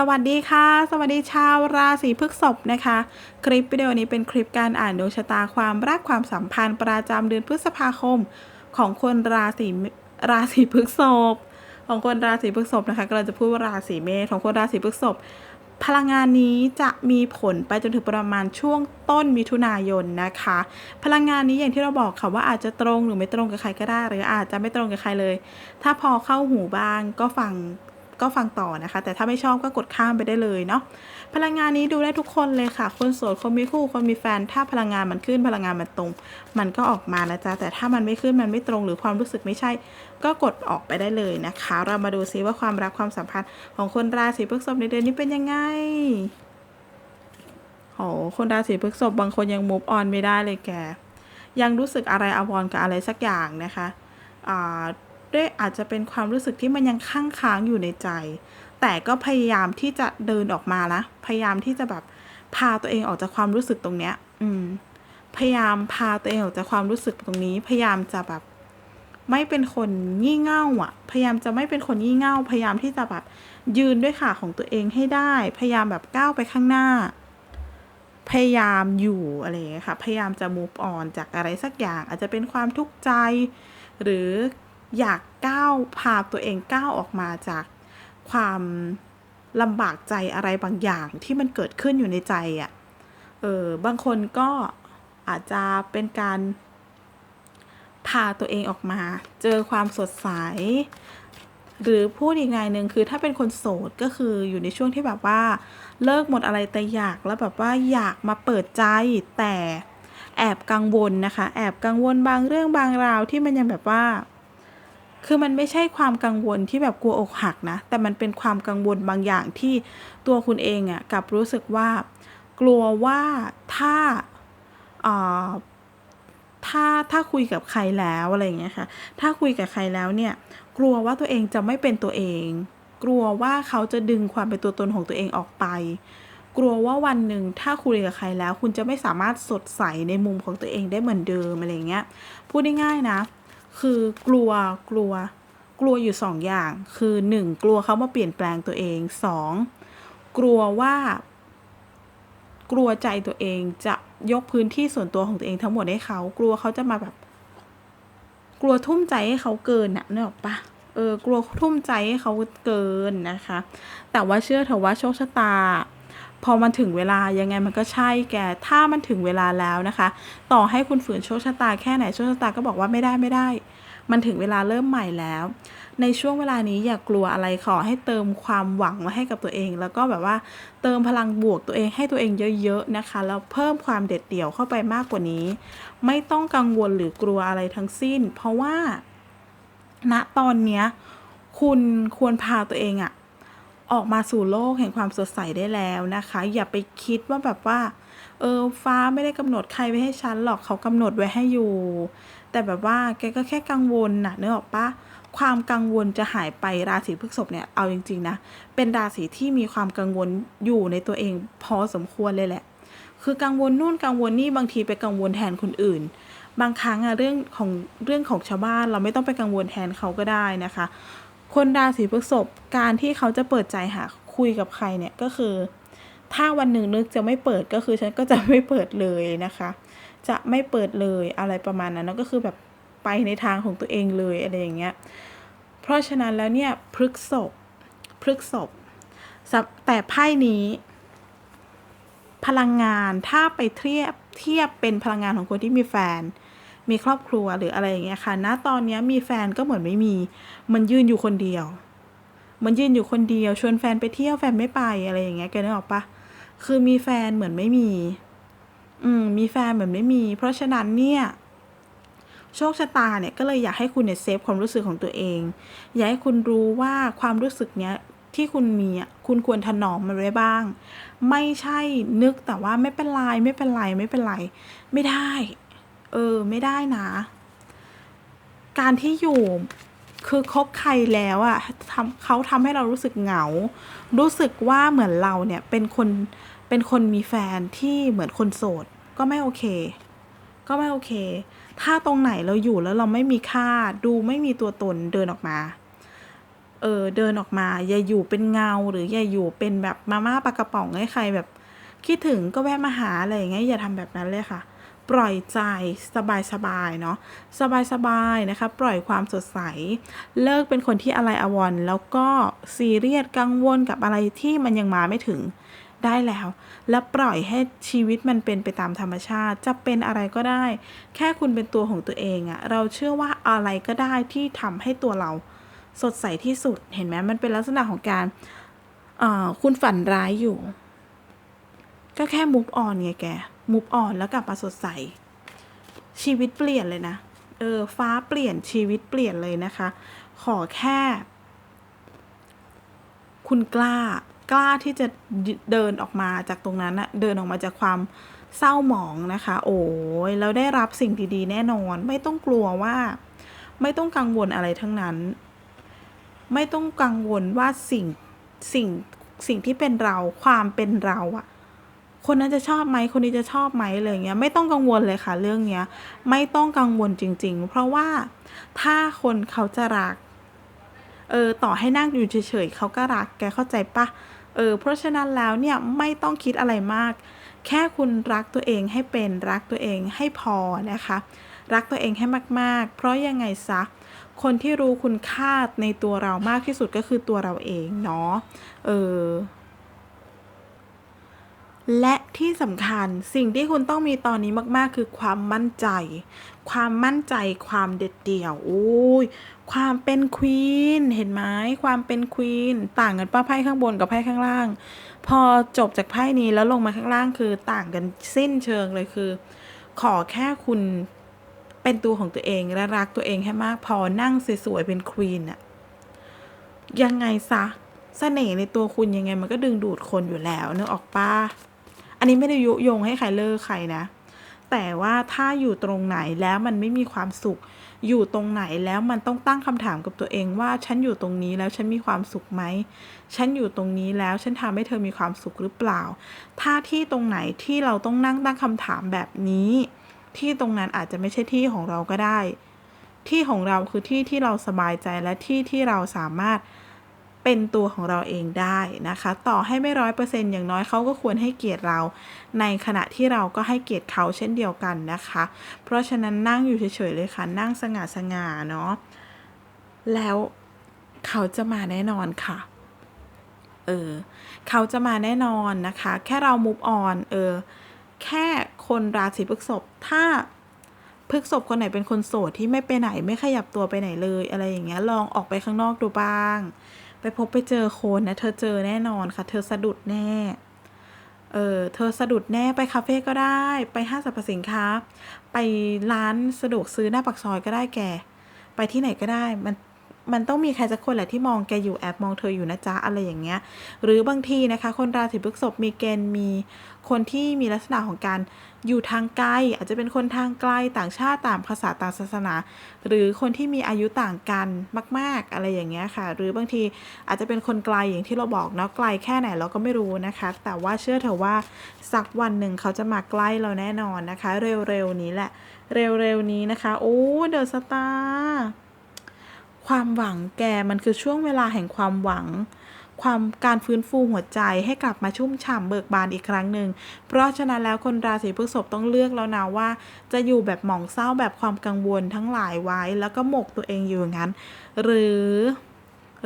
สวัสดีค่ะ สวัสดีชาวราศีพฤษภนะคะ คลิปวิดีโอนี้เป็นคลิปการอ่านดวงชะตาความรักความสัมพันธ์ประจำเดือนพฤษภาคม ของคนราศีราศีพฤษภของคนราศีพฤษภนะคะก็เราจะพูดว่าราศีเมษของคนราศีพฤษภพลังงานนี้จะมีผลไปจนถึงประมาณช่วงต้นมิถุนายนนะคะ พลังงานนี้อย่างที่เราบอกค่ะว่าอาจจะตรงหรือไม่ตรงกับใครก็ได้ หรืออาจจะไม่ตรงกับใครเลย ถ้าพอเข้าหูบ้างก็ฟัง ก็ฟังต่อนะคะ แต่ถ้าไม่ชอบก็กดข้ามไปได้เลยเนาะพลังงานนี้ดูได้ทุกคนเลยค่ะ คนโสดคนมีคู่คนมีแฟน ถ้าพลังงานมันขึ้นพลังงานมันตรง มันก็ออกมานะจ๊ะแต่ถ้ามันไม่ขึ้นมันไม่ตรงหรือความรู้สึกไม่ใช่ ก็กดออกไปได้เลยนะคะ เรามาดูซิว่าความรักความสัมพันธ์ของคนราศีพฤษภในเดือนนี้เป็นยังไงโอ้คนราศีพฤษภบางคนยังมูฟออนไม่ได้เลยแกยังรู้สึกอะไรอาวรกับอะไรสักอย่างนะคะอ่า ด้วยอาจจะเป็นความรู้สึกที่มันยังค้างค้างอยู่ในใจ แต่ก็พยายามที่จะเดินออกมานะพยายามที่จะแบบพาตัวเองออกจากความรู้สึกตรงเนี้ย อืม พยายามพาตัวเองออกจากความรู้สึกตรงนี้ พยายามจะแบบ ไม่เป็นคนงี่เง่าอะ พยายามจะไม่เป็นคนงี่เง่า พยายามที่จะแบบยืนด้วยขาของตัวเองให้ได้ พยายามแบบก้าวไปข้างหน้า พยายามอยู่อะไรอย่างเงี้ยค่ะ พยายามจะ move on จากอะไรสักอย่าง อาจจะเป็นความทุกข์ใจ หรือ อยากก้าวพาตัวเองก้าวออกมาจากความลำบากใจอะไรบางอย่างที่มันเกิดขึ้นอยู่ในใจอะ่ะ เออบางคนก็อาจจะเป็นการพาตัวเองออกมา เจอความสดใส หรือพูดอีกไงหนึ่งคือถ้าเป็นคนโสดก็คืออยู่ในช่วงที่แบบว่า เลิกหมดอะไรแต่อยากแล้วแบบว่าอยากมาเปิดใจแต่แอบกังวลนะคะ แอบกังวลบางเรื่องบางราวที่มันยังแบบว่า คือมันไม่ใช่ความกังวลที่แบบกลัวอกหักนะ แต่มันเป็นความกังวลบางอย่างที่ตัวคุณเองอะ่ะกลับรู้สึกว่า กลัวว่าถ้าอ่าถ้าถ้าคุยกับใครแล้วอะไรอย่างเงี้ยค่ะ ถ้าคุยกับใครแล้วเนี่ย กลัวว่าตัวเองจะไม่เป็นตัวเอง กลัวว่าเขาจะดึงความเป็นตัวตนของตัวเองออกไป กลัวว่าวันหนึ่งถ้าคุยกับใครแล้ว คุณจะไม่สามารถสดใสในมุมของตัวเองได้เหมือนเดิมอะไรเงี้ย พูดง่ายๆนะ คือกลัวกลัว กลัวอยู่สองอย่าง คือหนึ่งกลัวเขามาเปลี่ยนแปลงตัวเองสองกลัวว่า กลัวใจตัวเองจะยกพื้นที่ส่วนตัวของตัวเองทั้งหมดให้เขา กลัวเขาจะมาแบบ กลัวทุ่มใจให้เขาเกินน่ะนึกออกปะเออกลัวทุ่มใจให้เขาเกินนะคะ แต่ว่าเชื่อเถอะว่าโชคชะตา พอมันถึงเวลายังไงมันก็ใช่แกถ้ามันถึงเวลาแล้วนะคะ ต่อให้คุณฝืนโชคชะตาแค่ไหนโชคชะตาก็บอกว่าไม่ได้ไม่ได้ มันถึงเวลาเริ่มใหม่แล้ว ในช่วงเวลานี้อย่ากลัวอะไรขอให้เติมความหวังมาให้กับตัวเอง แล้วก็แบบว่าเติมพลังบวกตัวเองให้ตัวเองเยอะๆนะคะแล้วเพิ่มความเด็ดเดี่ยวเข้าไปมากกว่านี้ ไม่ต้องกังวลหรือกลัวอะไรทั้งสิ้น เพราะว่าณตอนเนี้ยคุณควรพาตัวเองอะ ออกมาสู่โลกแห่งความสดใสได้แล้วนะคะ อย่าไปคิดว่าแบบว่า เออฟ้าไม่ได้กำหนดใครไว้ให้ฉันหรอกเขากำหนดไว้ให้อยู่ แต่แบบว่าแกก็แค่กังวลน่ะนึกออกปะความกังวลจะหายไปราศีพฤษภเนี่ยเอาจริงๆนะเป็นราศีที่มีความกังวลอยู่ในตัวเองพอสมควรเลยแหละ คือกังวลนู่นกังวลนี่บางทีไปกังวลแทนคนอื่น บางครั้งอะเรื่องของเรื่องของชาวบ้านเราไม่ต้องไปกังวลแทนเขาก็ได้นะคะ คนราศีพฤษภการที่เขาจะเปิดใจหาคุยกับใครเนี่ยก็คือ ถ้าวันหนึ่งนึกจะไม่เปิดก็คือฉันก็จะไม่เปิดเลยนะคะ จะไม่เปิดเลยอะไรประมาณนั้นก็คือแบบไปในทางของตัวเองเลยอะไรอย่างเงี้ยเพราะฉะนั้นแล้วเนี่ยพฤกษบพฤกษบแต่ไพ่นี้ พลังงานถ้าไปเทียบเทียบเป็นพลังงานของคนที่มีแฟน มีครอบครัวหรืออะไรอย่างเงี้ยค่ะ ณ ตอนเนี้ยมีแฟนก็เหมือนไม่มี มันยืนอยู่คนเดียว มันยืนอยู่คนเดียว ชวนแฟนไปเที่ยวแฟนไม่ไปอะไรอย่างเงี้ยแกนึกออกปะคือมีแฟนเหมือนไม่มี อืม มีแฟนเหมือนไม่มี เพราะฉะนั้นเนี่ย โชคชะตาเนี่ยก็เลยอยากให้คุณเนี่ยเซฟความรู้สึกของตัวเอง อยากให้คุณรู้ว่าความรู้สึกเนี้ยที่คุณมีอะคุณควรถนอมมันไว้บ้าง ไม่ใช่นึกแต่ว่าไม่เป็นไรไม่เป็นไรไม่เป็นไร ไม่ได้ ออไม่ได้นะ การที่อยู่คือคบใครแล้วอะทำเขาทำให้เรารู้สึกเหงา รู้สึกว่าเหมือนเราเนี่ยเป็นคนเป็นคนมีแฟนที่เหมือนคนโสด ก็ไม่โอเค ก็ไม่โอเค ถ้าตรงไหนเราอยู่แล้วเราไม่มีค่าดูไม่มีตัวตนเดินออกมา เออเดินออกมา อย่าอยู่เป็นเงาหรืออย่าอยู่เป็นแบบมาม่าปลากระป๋องให้ใครแบบ คิดถึงก็แวะมาหาอะไรอย่างเงี้ยอย่าทำแบบนั้นเลยค่ะ ปล่อยใจสบายๆเนาะสบายๆนะคะปล่อยความสดใส เลิกเป็นคนที่อะไรอวรแล้วก็ซีเรียสกังวลกับอะไรที่มันยังมาไม่ถึงได้แล้ว แล้วปล่อยให้ชีวิตมันเป็นไปตามธรรมชาติ จะเป็นอะไรก็ได้ แค่คุณเป็นตัวของตัวเองอะเราเชื่อว่าอะไรก็ได้ที่ทำให้ตัวเราสดใสที่สุดเห็นไหมมันเป็นลักษณะของการคุณฝันร้ายอยู่ ก็แค่ move on ไงแก move on แล้วกลับมาสดใส ชีวิตเปลี่ยนเลยนะ เออ ฟ้าเปลี่ยนชีวิตเปลี่ยนเลยนะคะ ขอแค่ คุณกล้ากล้าที่จะเดินออกมาจากตรงนั้นอะเดินออกมาจากความเศร้าหมองนะคะ โอ้ยแล้วได้รับสิ่งดีๆแน่นอน ไม่ต้องกลัวว่า ไม่ต้องกังวลอะไรทั้งนั้น ไม่ต้องกังวลว่าสิ่งสิ่งสิ่งที่เป็นเราความเป็นเราอะ คนนั้นจะชอบไหมคนนี้จะชอบไหมอะไรเงี้ยไม่ต้องกังวลเลยค่ะเรื่องเนี้ยไม่ต้องกังวลจริง ๆ เพราะว่าถ้าคนเขาจะรักเออต่อให้นั่งอยู่เฉยๆเขาก็รักแกเข้าใจปะเออเพราะฉะนั้นแล้วเนี่ยไม่ต้องคิดอะไรมาก แค่คุณรักตัวเองให้เป็นรักตัวเองให้พอนะคะ รักตัวเองให้มากๆ เพราะยังไงซะคนที่รู้คุณค่าในตัวเรามากที่สุดก็คือตัวเราเองเนาะเออ และที่สำคัญสิ่งที่คุณต้องมีตอนนี้มากๆ คือความมั่นใจ ความมั่นใจความเด็ดเดี่ยวโอ้ยความเป็นควีนเห็นไหมความเป็นควีนต่างกันป้าไพ่ข้างบนกับไพ่ข้างล่าง พอจบจากไพ่นี้แล้วลงมาข้างล่างคือต่างกันสิ้นเชิงเลยคือ ขอแค่คุณเป็นตัวของตัวเองและรักตัวเองให้มากพอนั่งสวยๆเป็นควีนอะยังไงซะเสน่ห์ในตัวคุณยังไงมันก็ดึงดูดคนอยู่แล้วนึกออกปะ อันนี้ไม่ได้ยุยงให้ใครเลิกใครนะ แต่ว่าถ้าอยู่ตรงไหนแล้วมันไม่มีความสุข อยู่ตรงไหนแล้วมันต้องตั้งคำถามกับตัวเองว่าฉันอยู่ตรงนี้แล้วฉันมีความสุขไหม ฉันอยู่ตรงนี้แล้วฉันทำให้เธอมีความสุขหรือเปล่า ถ้าที่ตรงไหนที่เราต้องนั่งตั้งคำถามแบบนี้ ที่ตรงนั้นอาจจะไม่ใช่ที่ของเราก็ได้ ที่ของเราคือที่ที่เราสบายใจและที่ที่เราสามารถ เป็นตัวของเราเองได้นะคะ ต่อให้ไม่ร้อยเปอร์เซ็นต์อย่างน้อยเขาก็ควรให้เกียรติเรา ในขณะที่เราก็ให้เกียรติเขาเช่นเดียวกันนะคะ เพราะฉะนั้นนั่งอยู่เฉยๆเลยค่ะ นั่งสง่าสง่าเนาะแล้วเขาจะมาแน่นอนค่ะ เออ เขาจะมาแน่นอนนะคะ แค่เรา move on เออ แค่คนราศีพฤษภถ้าพฤษภคนไหนเป็นคนโสดที่ไม่ไปไหนไม่ขยับตัวไปไหนเลยอะไรอย่างเงี้ยลองออกไปข้างนอกดูบ้าง ไปพบไปเจอคนนะเธอเจอแน่นอนค่ะ เธอสะดุดแน่ เออเธอสะดุดแน่ไปคาเฟ่ก็ได้ ไปห้างสรรพสินค้า ไปร้านสะดวกซื้อหน้าปากซอยก็ได้แก ไปที่ไหนก็ได้ มัน มันต้องมีใครสักคนแหละที่มองแกอยู่แอบมองเธออยู่นะจ๊ะอะไรอย่างเงี้ย หรือบางทีนะคะ คนราศีพฤษภมีเกณฑ์มีคนที่มีลักษณะของการอยู่ทางไกล อาจจะเป็นคนทางไกลต่างชาติต่างภาษาต่างศาสนา หรือคนที่มีอายุต่างกันมาก ๆ อะไรอย่างเงี้ยค่ะ หรือบางทีอาจจะเป็นคนไกลอย่างที่เราบอกเนาะไกลแค่ไหนเราก็ไม่รู้นะคะ แต่ว่าเชื่อเถอะว่าสักวันหนึ่งเขาจะมาใกล้เราแน่นอนนะคะ เร็วๆนี้แหละ เร็วๆนี้นะคะ โอ้เดอะสตาร์ ความหวังแกมันคือช่วงเวลาแห่งความหวัง ความการฟื้นฟูหัวใจให้กลับมาชุ่มฉ่ำเบิกบานอีกครั้งหนึ่ง เพราะฉะนั้นแล้วคนราศีพฤษภต้องเลือกแล้วนะว่า จะอยู่แบบหมองเศร้าแบบความกังวลทั้งหลายไว้ แล้วก็หมกตัวเองอยู่อย่างนั้น หรือ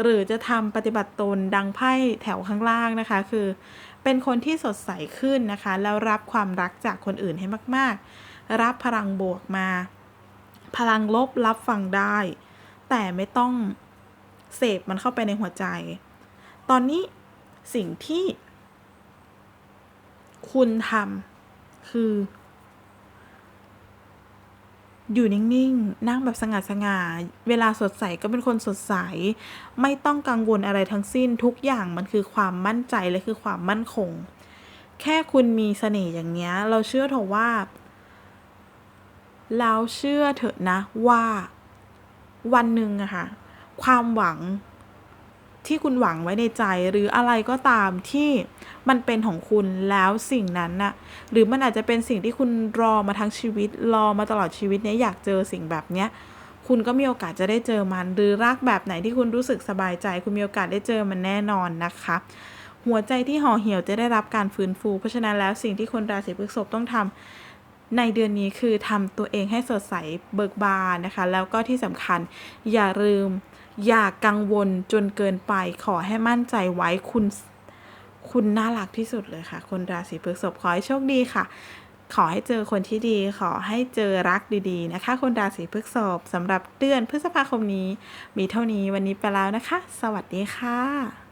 หรือจะทำปฏิบัติตนดังไพ่แถวข้างล่างนะคะ คือ เป็นคนที่สดใสขึ้นนะคะ แล้วรับความรักจากคนอื่นให้มาก ๆ รับพลังบวกมา พลังลบรับฟังได้ แต่ไม่ต้องเสพมันเข้าไปในหัวใจ ตอนนี้สิ่งที่ คุณทำคือ อยู่นิ่งๆ นั่งแบบสง่าสง่าๆเวลาสดใสก็เป็นคนสดใส ไม่ต้องกังวลอะไรทั้งสิ้นทุกอย่างมันคือความมั่นใจและคือความมั่นคง แค่คุณมีเสน่ห์อย่างเนี้ย เราเชื่อเถอะว่า เราเชื่อเถอะนะว่า วันหนึ่งอะค่ะ ความหวังที่คุณหวังไว้ในใจหรืออะไรก็ตามที่มันเป็นของคุณแล้วสิ่งนั้นน่ะหรือมันอาจจะเป็นสิ่งที่คุณรอมาทั้งชีวิต รอมาตลอดชีวิตเนี้ยอยากเจอสิ่งแบบเนี้ยคุณก็มีโอกาสจะได้เจอมัน หรือรักแบบไหนที่คุณรู้สึกสบายใจ คุณมีโอกาสได้เจอมันแน่นอนนะคะ หัวใจที่ห่อเหี่ยวจะได้รับการฟื้นฟู เพราะฉะนั้นแล้วสิ่งที่คนราศีพฤษภต้องทำ ในเดือนนี้คือทำตัวเองให้สดใสเบิกบานนะคะ แล้วก็ที่สำคัญอย่าลืม อย่ากังวลจนเกินไปขอให้มั่นใจไว้คุณ คุณน่ารักที่สุดเลยค่ะ คนราศีพฤษภขอให้โชคดีค่ะ ขอให้เจอคนที่ดี ขอให้เจอรักดีๆนะคะ คนราศีพฤษภสำหรับเดือนพฤษภาคมนี้ มีเท่านี้วันนี้ไปแล้วนะคะ สวัสดีค่ะ